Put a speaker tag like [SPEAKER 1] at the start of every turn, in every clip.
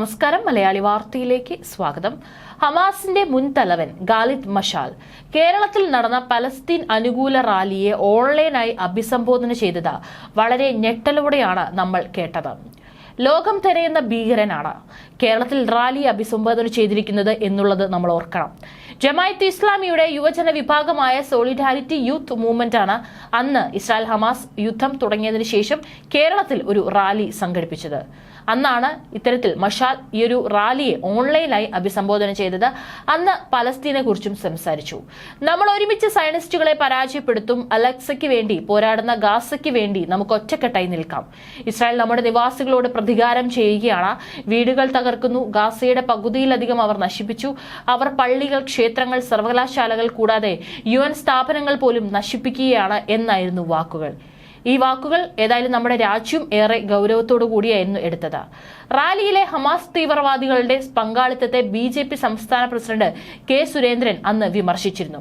[SPEAKER 1] നമസ്കാരം. മലയാളി വാർത്തയിലേക്ക് സ്വാഗതം. ഹമാസിന്റെ മുൻ തലവൻ ഗാലിദ് മഷാൽ കേരളത്തിൽ നടന്ന പലസ്തീൻ അനുകൂല റാലിയെ ഓൺലൈനായി അഭിസംബോധന ചെയ്തത് വളരെ ഞെട്ടലോടെയാണ് നമ്മൾ കേട്ടത്. ലോകം തിരയുന്ന ഭീകരനാണ്. കേരളത്തിൽ റാലി അഭിസംബോധന ചെയ്തിരിക്കുന്നത് എന്നുള്ളത് നമ്മൾ ഓർക്കണം. ജമായത്ത് ഇസ്ലാമിയുടെ യുവജന വിഭാഗമായ സോളിഡാരിറ്റി യൂത്ത് മൂവ്മെന്റ് ആണ് അന്ന് ഇസ്രായേൽ ഹമാസ് യുദ്ധം തുടങ്ങിയതിന് ശേഷം കേരളത്തിൽ ഒരു റാലി സംഘടിപ്പിച്ചത്. അന്നാണ് ഇത്തരത്തിൽ മഷാൽ ഈ ഒരു റാലിയെ ഓൺലൈനായി അഭിസംബോധന ചെയ്തത്. അന്ന് പലസ്തീനെ കുറിച്ചും സംസാരിച്ചു. നമ്മൾ ഒരുമിച്ച് സയനിസ്റ്റുകളെ പരാജയപ്പെടുത്തും അലക്സയ്ക്ക് വേണ്ടി പോരാടുന്ന ഗാസയ്ക്ക് വേണ്ടി നമുക്ക് ഒറ്റക്കെട്ടായി നിൽക്കാം. ഇസ്രായേൽ നമ്മുടെ നിവാസികളോട് പ്രതികാരം ചെയ്യുകയാണ്. വീടുകൾ തകർക്കുന്നു. ഗാസയുടെ പകുതിയിലധികം അവർ നശിപ്പിച്ചു. അവർ പള്ളികൾ ക്ഷേത്രങ്ങൾ സർവകലാശാലകൾ കൂടാതെ യു സ്ഥാപനങ്ങൾ പോലും നശിപ്പിക്കുകയാണ് എന്നായിരുന്നു വാക്കുകൾ. ഈ വാക്കുകൾ ഏതായാലും നമ്മുടെ രാജ്യം ഏറെ ഗൗരവത്തോടു കൂടിയായിരുന്നു എടുത്തത്. റാലിയിലെ ഹമാസ് തീവ്രവാദികളുടെ പങ്കാളിത്തത്തെ ബി ജെ പി സംസ്ഥാന പ്രസിഡന്റ് കെ സുരേന്ദ്രൻ അന്ന് വിമർശിച്ചിരുന്നു.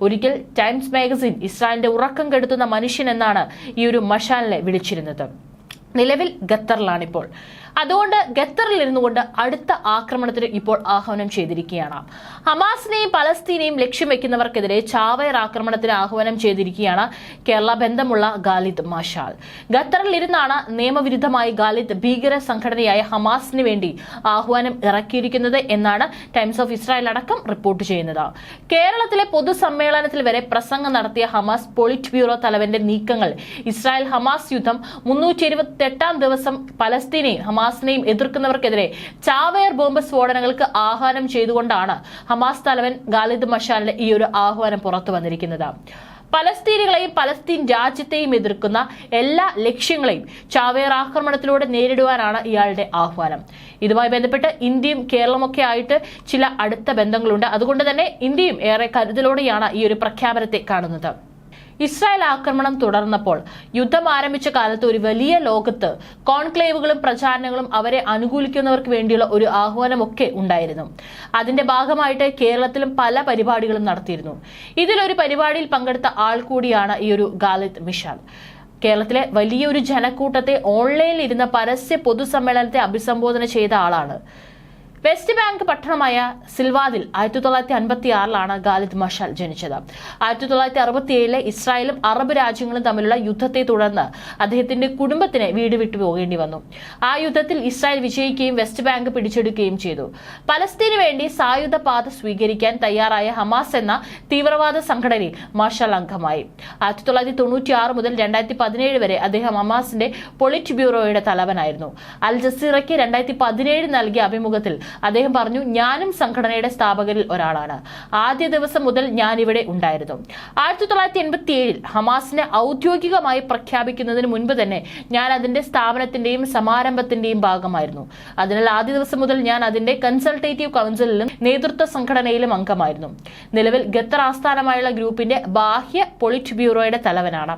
[SPEAKER 1] ഒരിക്കൽ ടൈംസ് മാഗസിൻ ഇസ്രായേലിന്റെ ഉറക്കം കെടുത്തുന്ന മനുഷ്യൻ എന്നാണ് ഈ ഒരു മഷാലിനെ വിളിച്ചിരുന്നത്. നിലവിൽ ഖത്തറിലാണിപ്പോൾ. അതുകൊണ്ട് ഖത്തറിൽ ഇരുന്നു കൊണ്ട് അടുത്ത ആക്രമണത്തിന് ഇപ്പോൾ ആഹ്വാനം ചെയ്തിരിക്കുകയാണ്. ഹമാസിനെയും പലസ്തീനെയും ലക്ഷ്യം വെക്കുന്നവർക്കെതിരെ ചാവയർ ആക്രമണത്തിന് ആഹ്വാനം ചെയ്തിരിക്കുകയാണ് കേരള ബന്ധമുള്ള ഗാലിദ് മഷാൽ. ഖത്തറിൽ ഇരുന്നാണ് നിയമവിരുദ്ധമായി ഗാലിദ് ഭീകര സംഘടനയായ ഹമാസിന് വേണ്ടി ആഹ്വാനം ഇറക്കിയിരിക്കുന്നത് എന്നാണ് ടൈംസ് ഓഫ് ഇസ്രായേൽ അടക്കം റിപ്പോർട്ട് ചെയ്യുന്നത്. കേരളത്തിലെ പൊതുസമ്മേളനത്തിൽ വരെ പ്രസംഗം നടത്തിയ ഹമാസ് പൊളിറ്റ് ബ്യൂറോ തലവന്റെ നീക്കങ്ങൾ. ഇസ്രായേൽ ഹമാസ് യുദ്ധം മുന്നൂറ്റി ദിവസം പലസ്തീനെയും ഹമാസിനെയും എതിർക്കുന്നവർക്കെതിരെ ചാവേർ ബോംബ് സ്ഫോടനങ്ങൾക്ക് ആഹ്വാനം ചെയ്തുകൊണ്ടാണ് ഹമാസ് തലവൻ ഖാലിദ് മഷാലിന്റെ ഈ ഒരു ആഹ്വാനം പുറത്തു വന്നിരിക്കുന്നത്. പലസ്തീനുകളെയും പലസ്തീൻ രാജ്യത്തെയും എതിർക്കുന്ന എല്ലാ ലക്ഷ്യങ്ങളെയും ചാവേർ ആക്രമണത്തിലൂടെ നേരിടുവാനാണ് ഇയാളുടെ ആഹ്വാനം. ഇതുമായി ബന്ധപ്പെട്ട് ഇന്ത്യയും കേരളമൊക്കെ ആയിട്ട് ചില അടുത്ത ബന്ധങ്ങളുണ്ട്. അതുകൊണ്ട് തന്നെ ഇന്ത്യയും ഏറെ കരുതലോടെയാണ് ഈ ഒരു പ്രഖ്യാപനത്തെ കാണുന്നത്. ഇസ്രായേൽ ആക്രമണം തുടർന്നപ്പോൾ യുദ്ധം ആരംഭിച്ച കാലത്ത് ഒരു വലിയ ലോകത്ത് കോൺക്ലേവുകളും പ്രചാരണങ്ങളും അവരെ അനുകൂലിക്കുന്നവർക്ക് വേണ്ടിയുള്ള ഒരു ആഹ്വാനമൊക്കെ ഉണ്ടായിരുന്നു. അതിന്റെ ഭാഗമായിട്ട് കേരളത്തിലും പല പരിപാടികളും നടത്തിയിരുന്നു. ഇതിലൊരു പരിപാടിയിൽ പങ്കെടുത്ത ആൾ കൂടിയാണ് ഈ ഒരു ഗാലിദ് മിഷാൽ. കേരളത്തിലെ വലിയൊരു ജനക്കൂട്ടത്തെ ഓൺലൈനിൽ ഇരുന്ന പരസ്യ പൊതുസമ്മേളനത്തെ അഭിസംബോധന ചെയ്ത ആളാണ്. വെസ്റ്റ് ബാങ്ക് പട്ടണമായ സിൽവാദിൽ ആയിരത്തി തൊള്ളായിരത്തി അൻപത്തി ആറിലാണ് ഗാലിദ് മഷാൽ ജനിച്ചത്. ആയിരത്തി തൊള്ളായിരത്തി അറുപത്തി ഏഴിലെ ഇസ്രായേലും അറബ് രാജ്യങ്ങളും തമ്മിലുള്ള യുദ്ധത്തെ തുടർന്ന് അദ്ദേഹത്തിന്റെ കുടുംബത്തിന് വീട് വിട്ടു പോകേണ്ടി വന്നു. ആ യുദ്ധത്തിൽ ഇസ്രായേൽ വിജയിക്കുകയും വെസ്റ്റ് ബാങ്ക് പിടിച്ചെടുക്കുകയും ചെയ്തു. പലസ്തീന് വേണ്ടി സായുധ പാത സ്വീകരിക്കാൻ തയ്യാറായ ഹമാസ് എന്ന തീവ്രവാദ സംഘടനയിൽ മഷാൽ അംഗമായി. ആയിരത്തി തൊള്ളായിരത്തി തൊണ്ണൂറ്റി ആറ് മുതൽ രണ്ടായിരത്തി പതിനേഴ് വരെ അദ്ദേഹം ഹമാസിന്റെ പൊളിറ്റ് ബ്യൂറോയുടെ തലവനായിരുന്നു. അൽ ജസീറയ്ക്ക് രണ്ടായിരത്തി പതിനേഴ് നൽകിയ അഭിമുഖത്തിൽ അദ്ദേഹം പറഞ്ഞു ഞാനും സംഘടനയുടെ സ്ഥാപകരിൽ ഒരാളാണ്. ആദ്യ ദിവസം മുതൽ ഞാൻ ഇവിടെ ഉണ്ടായിരുന്നു. ആയിരത്തി തൊള്ളായിരത്തി എൺപത്തി ഏഴിൽ ഹമാസിനെ ഔദ്യോഗികമായി പ്രഖ്യാപിക്കുന്നതിന് മുൻപ് തന്നെ ഞാൻ അതിന്റെ സ്ഥാപനത്തിന്റെയും സമാരംഭത്തിന്റെയും ഭാഗമായിരുന്നു. അതിനാൽ ആദ്യ ദിവസം മുതൽ ഞാൻ അതിന്റെ കൺസൾട്ടേറ്റീവ് കൗൺസിലിലും നേതൃത്വ സംഘടനയിലും അംഗമായിരുന്നു. നിലവിൽ ഖത്തർ ആസ്ഥാനമായുള്ള ഗ്രൂപ്പിന്റെ ബാഹ്യ പൊളിറ്റ് ബ്യൂറോയുടെ തലവനാണ്.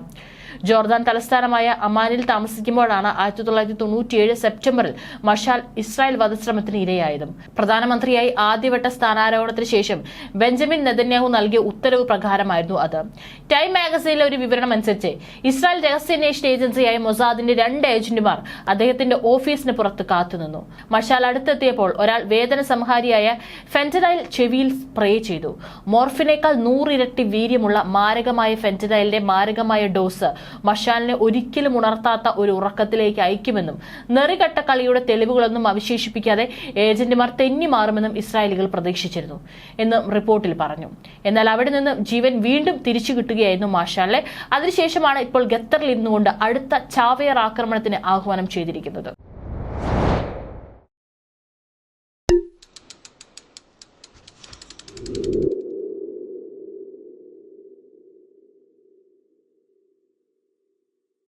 [SPEAKER 1] ജോർദാൻ തലസ്ഥാനമായ അമാനിൽ താമസിക്കുമ്പോഴാണ് ആയിരത്തി തൊള്ളായിരത്തി തൊണ്ണൂറ്റിയേഴ് സെപ്റ്റംബറിൽ മഷാൽ ഇസ്രായേൽ വധശ്രമത്തിന് ഇരയായതും. പ്രധാനമന്ത്രിയായി ആദ്യവട്ട സ്ഥാനാരോഹണത്തിന് ശേഷം ബെഞ്ചമിൻ നെതന്യാഹു നൽകിയ ഉത്തരവ് പ്രകാരമായിരുന്നു അത്. ടൈം മാഗസീനിലെ ഒരു വിവരണം അനുസരിച്ച് ഇസ്രായേൽ രഹസ്യാന്വേഷണ ഏജൻസിയായ മൊസാദിന്റെ രണ്ട് ഏജന്റുമാർ അദ്ദേഹത്തിന്റെ ഓഫീസിന് പുറത്ത് കാത്തുനിന്നു. മഷാൽ അടുത്തെത്തിയപ്പോൾ ഒരാൾ വേദന സംഹാരിയായ ഫെന്റനൈൽ ചെവിയിൽ സ്പ്രേ ചെയ്തു. മോർഫിനേക്കാൾ നൂറിരട്ടി വീര്യമുള്ള മാരകമായ ഫെന്റനൈലിന്റെ മാരകമായ ഡോസ് മഷാലിനെ ഒരിക്കലും ഉണർത്താത്ത ഒരു ഉറക്കത്തിലേക്ക് അയക്കുമെന്നും നെറികെട്ട കളിയുടെ തെളിവുകളൊന്നും അവശേഷിപ്പിക്കാതെ ഏജന്റുമാർ തെന്നി മാറുമെന്നും ഇസ്രായേലികൾ പ്രതീക്ഷിച്ചിരുന്നു എന്നും റിപ്പോർട്ടിൽ പറഞ്ഞു. എന്നാൽ അവിടെ നിന്ന് ജീവൻ വീണ്ടും തിരിച്ചു കിട്ടുകയായിരുന്നു മാഷാലിനെ. അതിനുശേഷമാണ് ഇപ്പോൾ ഖത്തറിൽ ഇരുന്നുകൊണ്ട് അടുത്ത ചാവേർ ആക്രമണത്തിന് ആഹ്വാനം ചെയ്തിരിക്കുന്നത്.